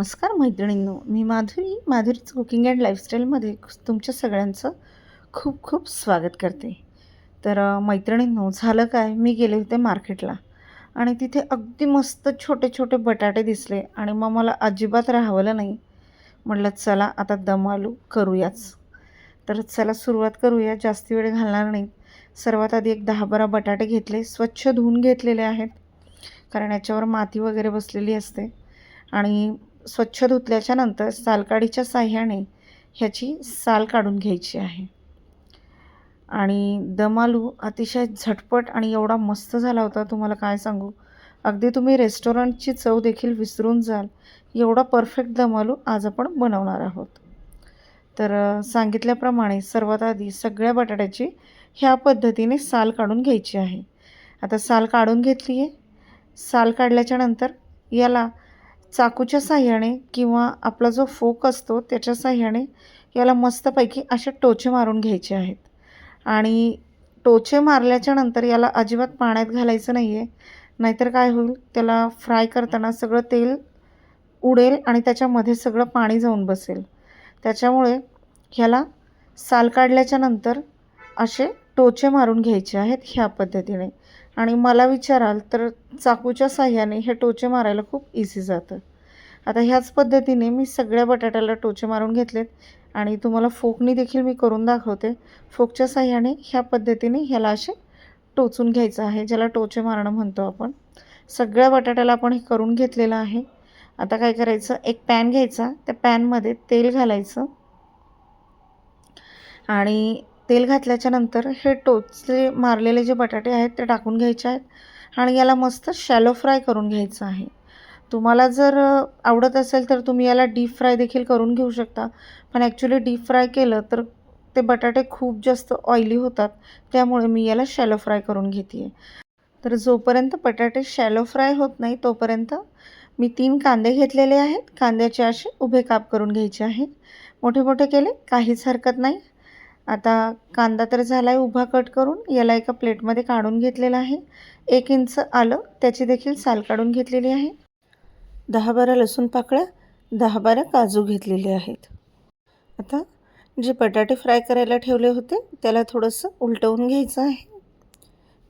नमस्कार मैत्रिणींनो मी माधुरी माधुरीच कुकिंग अँड लाईफस्टाईलमध्ये तुमच्या सगळ्यांचं खूप खूप स्वागत करते. तर मैत्रिणींनो झालं काय? मी गेले होते मार्केटला आणि तिथे अगदी मस्त छोटे छोटे बटाटे दिसले आणि मग मला अजिबात राहावलं नाही. म्हटलं चला आता दम आलू करूयाच. तर चला सुरुवात करूया जास्ती वेळ घालणार नाही. सर्वात आधी एक दहा बारा बटाटे घेतले स्वच्छ धुवून घेतलेले आहेत कारण याच्यावर माती वगैरे बसलेली असते. आणि स्वच्छ धुतल्याच्या नंतर सालकाडीच्या साह्याने ह्याची साल काढून घ्यायची आहे. आणि दमालू अतिशय झटपट आणि एवढा मस्त झाला होता तुम्हाला काय सांगू? अगदी तुम्ही रेस्टॉरंटची चव देखील विसरून जाल. एवढा परफेक्ट दमालू आज आपण बनवणार आहोत. तर सांगितल्याप्रमाणे सर्वात आधी सगळ्या बटाट्याची ह्या पद्धतीने साल काढून घ्यायची आहे. आता साल काढून घेतली आहे साल काढल्याच्यानंतर याला चाकूच्या साह्याने किंवा आपला जो फोक असतो त्याच्या साह्याने याला मस्तपैकी असे टोचे मारून घ्यायचे आहेत. आणि टोचे मारल्याच्या नंतर याला अजिबात पाण्यात घालायचं नाही आहे नाहीतर काय होईल? त्याला फ्राय करताना सगळं तेल उडेल आणि त्याच्यामध्ये सगळं पाणी जाऊन बसेल. त्याच्यामुळे ह्याला साल काढल्याच्या नंतर असे टोचे मारून घ्यायचे आहेत ह्या पद्धतीने. आणि मला विचाराल तर चाकूच्या साह्याने हे टोचे मारायला खूप इझी जातं. आता ह्याच पद्धतीने मी सगळ्या बटाट्याला टोचे मारून घेतलेत आणि तुम्हाला फोकनी देखील मी करून दाखवते. फोकच्या साह्याने ह्या पद्धतीने ह्याला असे टोचून घ्यायचं आहे ज्याला टोचे मारणं म्हणतो आपण. सगळ्या बटाट्याला आपण हे करून घेतलेलं आहे. आता काय करायचं? एक पॅन घ्यायचा. त्या पॅनमध्ये तेल घालायचं. आणि तेल घातल्याच्या नंतर हे टोचले मारलेले जे बटाटे आहेत ते टाकून घ्यायचे आहेत आणि याला मस्त शॅलो फ्राय करून घ्यायचं आहे. तुम्हाला जर आवडत असेल तर तुम्ही याला डीप फ्राय देखील करून घेऊ शकता. पण ॲक्च्युली डीप फ्राय केलं तर ते बटाटे खूप जास्त ऑइली होतात त्यामुळे मी याला शॅलो फ्राय करून घेते आहे तर जोपर्यंत बटाटे शॅलो फ्राय होत नाही तोपर्यंत मी तीन कांदे घेतलेले आहेत. कांद्याचे असे उभे काप करून घ्यायचे आहेत. मोठे मोठे केले काहीच हरकत नाही. आता कांदा तर झाला आहे उभा कट करून याला एका प्लेटमध्ये काढून घेतलेला आहे. एक इंच आलं त्याची देखील साल काढून घेतलेली आहे. दहा बारा लसूण पाकळ्या दहा बारा काजू घेतलेले आहेत. आता जे बटाटे फ्राय करायला ठेवले होते त्याला थोडंसं उलटवून घ्यायचं आहे.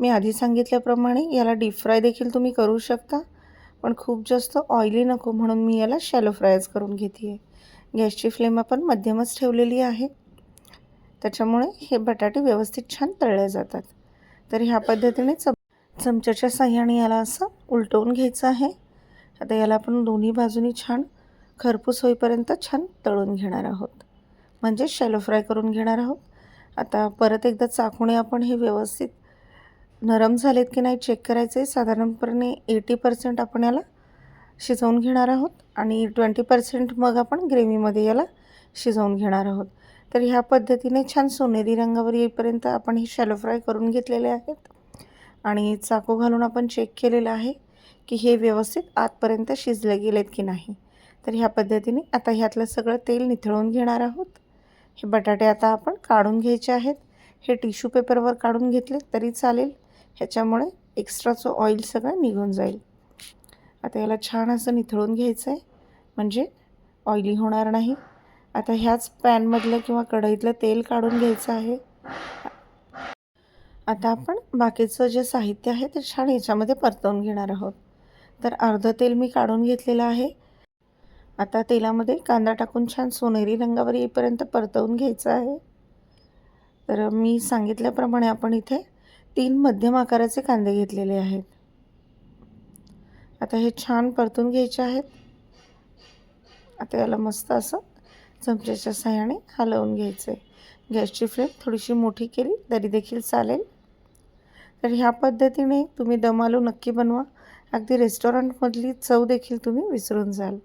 मी आधी सांगितल्याप्रमाणे याला डीप फ्राय देखील तुम्ही करू शकता पण खूप जास्त ऑइली नको म्हणून मी याला शॅलो फ्रायच करून घेते आहे गॅसची फ्लेम आपण मध्यमच ठेवलेली आहे. त्याच्यामुळे हे बटाटे व्यवस्थित छान तळले जातात. तर ह्या पद्धतीने चम चमच्याच्या साह्याने याला असं उलटवून घ्यायचं आहे. आता याला आपण दोन्ही बाजूनी छान खरपूस होईपर्यंत छान तळून घेणार आहोत. म्हणजे शॅलो फ्राय करून घेणार आहोत. आता परत एकदा चाकूने आपण हे व्यवस्थित नरम झालेत की नाही चेक करायचं आहे साधारणपणे एटी पर्सेंट आपण याला शिजवून घेणार आहोत आणि ट्वेंटी पर्सेंट मग आपण ग्रेव्हीमध्ये याला शिजवून घेणार आहोत. तर ह्या पद्धतीने छान सोनेरी रंगावर येईपर्यंत आपण हे शॅलो फ्राय करून घेतलेले आहेत. आणि चाकू घालून आपण चेक केलेलं आहे की हे व्यवस्थित आतपर्यंत शिजले गेलेत की नाही. तर ह्या पद्धतीने आता ह्यातलं सगळं तेल निथळून घेणार आहोत. हे बटाटे आता आपण काढून घ्यायचे आहेत. हे टिश्यू पेपरवर काढून घेतले तरी चालेल. ह्याच्यामुळे एक्स्ट्राचं ऑइल सगळं निघून जाईल. आता याला छान असं निथळून घ्यायचं आहे म्हणजे ऑइली होणार नाही. आता ह्याच पॅनमधलं किंवा कढईतलं तेल काढून घ्यायचं आहे. आता आपण बाकीचं जे साहित्य आहे ते छान याच्यामध्ये परतवून घेणार आहोत. तर अर्धं तेल मी काढून घेतलेलं आहे. आता तेलामध्ये कांदा टाकून छान सोनेरी रंगावर येईपर्यंत परतवून घ्यायचं आहे. तर मी सांगितल्याप्रमाणे आपण इथे तीन मध्यम आकाराचे कांदे घेतलेले आहेत. आता हे छान परतून घ्यायचे आहेत. आता याला मस्त असं चमच्याच्या साह्याने हलवून घ्यायचं आहे गॅसची फ्लेम थोडीशी मोठी केली तरी देखील चालेल. तर ह्या पद्धतीने तुम्ही दम आलू नक्की बनवा. अगदी रेस्टॉरंटमधली चव देखील तुम्ही विसरून जाल.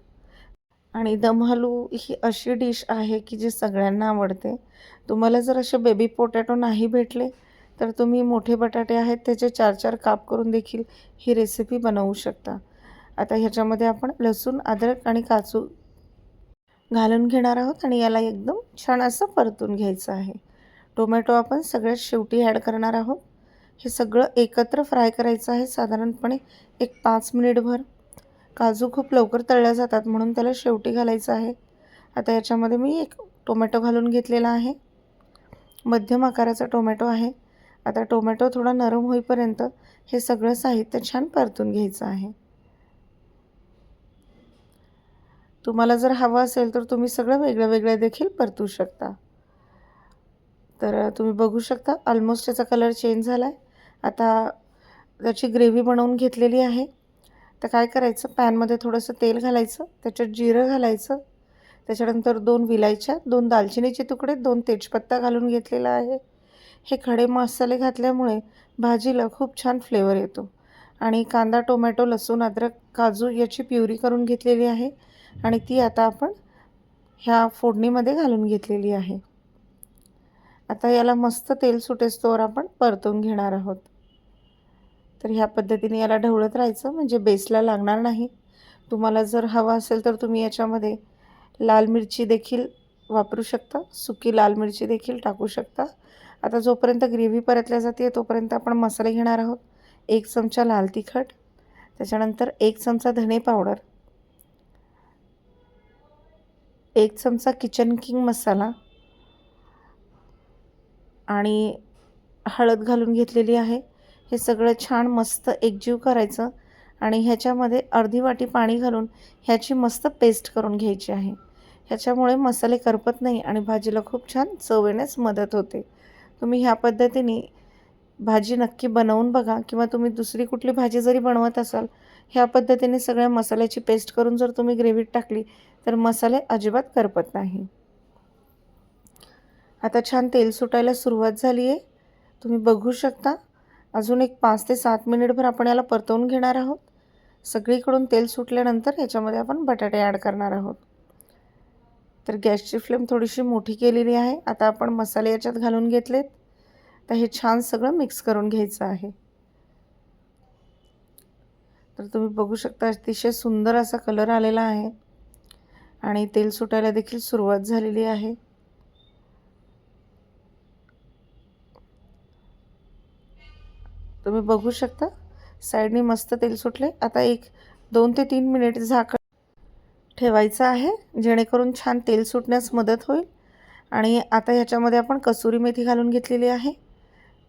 आणि दम आलू ही अशी डिश आहे की जी सगळ्यांना आवडते. तुम्हाला जर असे बेबी पोटॅटो नाही भेटले तर तुम्ही मोठे बटाटे आहेत त्याचे चार चार काप करून देखील ही रेसिपी बनवू शकता. आता ह्याच्यामध्ये आपण लसूण अद्रक आणि काजू घालून घेणार आहोत आणि याला एकदम छान असं परतून घ्यायचं आहे. टोमॅटो आपण सगळ्यात शेवटी ॲड करणार आहोत. हे सगळं एकत्र फ्राय करायचं आहे साधारणपणे एक पाच मिनिटभर काजू खूप लवकर तळल्या जातात म्हणून त्याला शेवटी घालायचं आहे. आता याच्यामध्ये मी एक टोमॅटो घालून घेतलेला आहे. मध्यम आकाराचा टोमॅटो आहे. आता टोमॅटो थोडा नरम होईपर्यंत हे सगळं साहित्य छान परतून घ्यायचं आहे. तुम्हाला जर हवं असेल तर तुम्ही सगळं वेगळं वेगळ्या देखील परतू शकता. तर तुम्ही बघू शकता ऑलमोस्ट त्याचा कलर चेंज झाला आहे आता त्याची ग्रेव्ही बनवून घेतलेली आहे. तर काय करायचं? पॅनमध्ये थोडंसं तेल घालायचं त्याच्यात जिरं घालायचं. त्याच्यानंतर दोन विलायच्या दोन दालचिनीचे तुकडे दोन तेजपत्ता घालून घेतलेला आहे. हे खडे मसाले घातल्यामुळे भाजीला खूप छान फ्लेवर येतो. आणि कांदा टोमॅटो लसूण अद्रक काजू याची प्युरी करून घेतलेली आहे. आणि ती आता आपण ह्या फोडणीमध्ये घालून घेतलेली आहे. आता याला मस्त तेल सुटेस्तोवर आपण परतून घेणार आहोत. तर ह्या पद्धतीने याला ढवळत राहायचं म्हणजे बेसला लागणार नाही. तुम्हाला जर हवं असेल तर तुम्ही याच्यामध्ये लाल मिरची देखील वापरू शकता सुकी लाल मिरची देखील टाकू शकता. आता जोपर्यंत ग्रेव्ही परतल्या जाते तोपर्यंत आपण मसाले घेणार आहोत. एक चमचा लाल तिखट त्याच्यानंतर एक चमचा धणे पावडर. एक चमचा किचन किंग मसाला आणि हळद घालून घेतलेली आहे. हे सगळं छान मस्त एकजीव करायचं आणि ह्याच्यामध्ये अर्धी वाटी पाणी घालून ह्याची मस्त पेस्ट करून घ्यायची आहे. ह्याच्यामुळे मसाले करपत नाही आणि भाजीला खूप छान चव येण्यास मदत होते. तुम्ही ह्या पद्धतीने भाजी नक्की बनवून बघा किंवा तुम्ही दुसरी कुठली भाजी जरी बनवत असाल ह्या पद्धतीने सगळ्या मसाल्याची पेस्ट करून जर तुम्ही ग्रेव्हीत टाकली तर मसाले अजिबात करपत नाही. आता छान तेल सुटायला सुरुवात झाली आहे तुम्ही बघू शकता अजून एक पाच ते सात मिनिटभर आपण याला परतवून घेणार आहोत. सगळीकडून तेल सुटल्यानंतर याच्यामध्ये आपण बटाटे ॲड करणार आहोत. तर गॅसची फ्लेम थोडीशी मोठी केलेली आहे. आता आपण मसाले याच्यात घालून घेतलेत. तर हे छान सगळं मिक्स करून घ्यायचं आहे. तर तुम्ही बघू शकता अतिशय सुंदर असा कलर आलेला आहे. आणि तेल सुटायला देखील सुरुवात झालेली आहे. तुम्ही बघू शकता साईडने मस्त तेल सुटले. आता एक दोन ते तीन मिनिट झाकण ठेवायचं आहे जेणेकरून छान तेल सुटण्यास मदत होईल. आणि आता ह्याच्यामध्ये आपण कसुरी मेथी घालून घेतलेली आहे.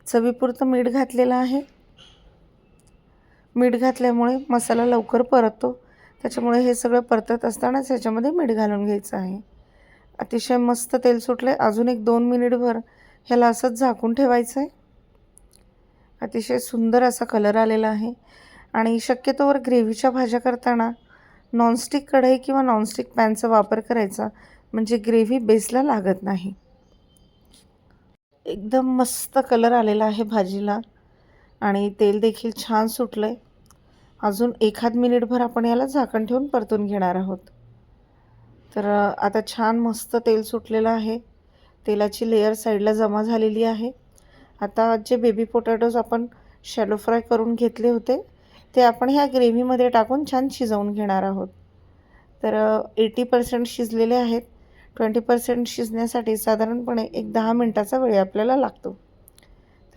चवीपुरतं मीठ घातलेलं आहे. मीठ घातल्यामुळे मसाला लवकर परततो. त्याच्यामुळे हे सगळं परतत असतानाच ह्याच्यामध्ये मीठ घालून घ्यायचं आहे. अतिशय मस्त तेल सुटलं आहे अजून एक दोन मिनिटभर ह्याला असंच झाकून ठेवायचं आहे अतिशय सुंदर असा कलर आलेला आहे. आणि शक्यतोवर ग्रेव्हीच्या भाज्या करताना नॉनस्टिक कढई किंवा नॉनस्टिक पॅनचा वापर करायचा. म्हणजे ग्रेव्ही बेसला लागत नाही. एकदम मस्त कलर आलेला आहे भाजीला. आणि तेल देखील छान सुटलं आहे अजून एखाद मिनिटभर आपण याला झाकण ठेवून परतून घेणार आहोत. तर आता छान मस्त तेल सुटलेलं आहे. तेलाची लेअर साईडला जमा झालेली आहे. आता जे बेबी पोटॅटोज आपण शॅलो फ्राय करून घेतले होते ते आपण ह्या ग्रेव्हीमध्ये टाकून छान शिजवून घेणार आहोत. तर एटी पर्सेंट शिजलेले आहेत. ट्वेंटी पर्सेंट शिजण्यासाठी साधारणपणे एक दहा मिनटाचा वेळ आपल्याला लागतो.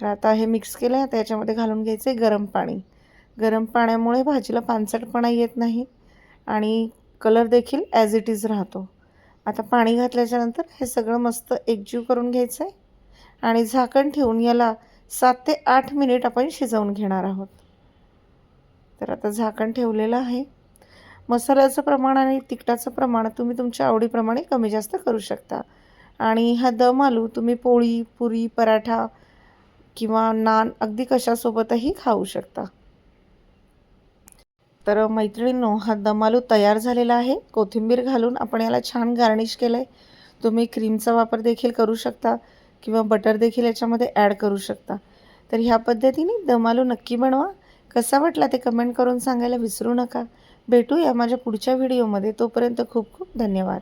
तर आता हे मिक्स केलं आहे आता याच्यामध्ये घालून घ्यायचं आहे गरम पाणी. गरम पाण्यामुळे भाजीला पानसटपणा येत नाही आणि कलर देखील ॲज इट इज राहतो. आता पाणी घातल्याच्यानंतर हे सगळं मस्त एकजीव करून घ्यायचं आहे आणि झाकण ठेवून याला सात ते आठ मिनिट आपण शिजवून घेणार आहोत. तर आता झाकण ठेवलेलं आहे. मसाल्याचं प्रमाण आणि तिखटाचं प्रमाण तुम्ही तुमच्या आवडीप्रमाणे कमी जास्त करू शकता. आणि हा दम आलू तुम्ही पोळी पुरी पराठा किंवा नान अगदी कशासोबतही खाऊ शकता. तर मैत्रिणींनो हा दमालू तयार झालेला आहे. कोथिंबीर घालून आपण याला छान गार्निश केलं आहे तुम्ही क्रीमचा वापर देखील करू शकता किंवा बटर देखील याच्यामध्ये ॲड करू शकता. तर ह्या पद्धतीने दमालू नक्की बनवा. कसा वाटला ते कमेंट करून सांगायला विसरू नका. भेटूया माझ्या पुढच्या व्हिडिओमध्ये तोपर्यंत खूप खूप धन्यवाद.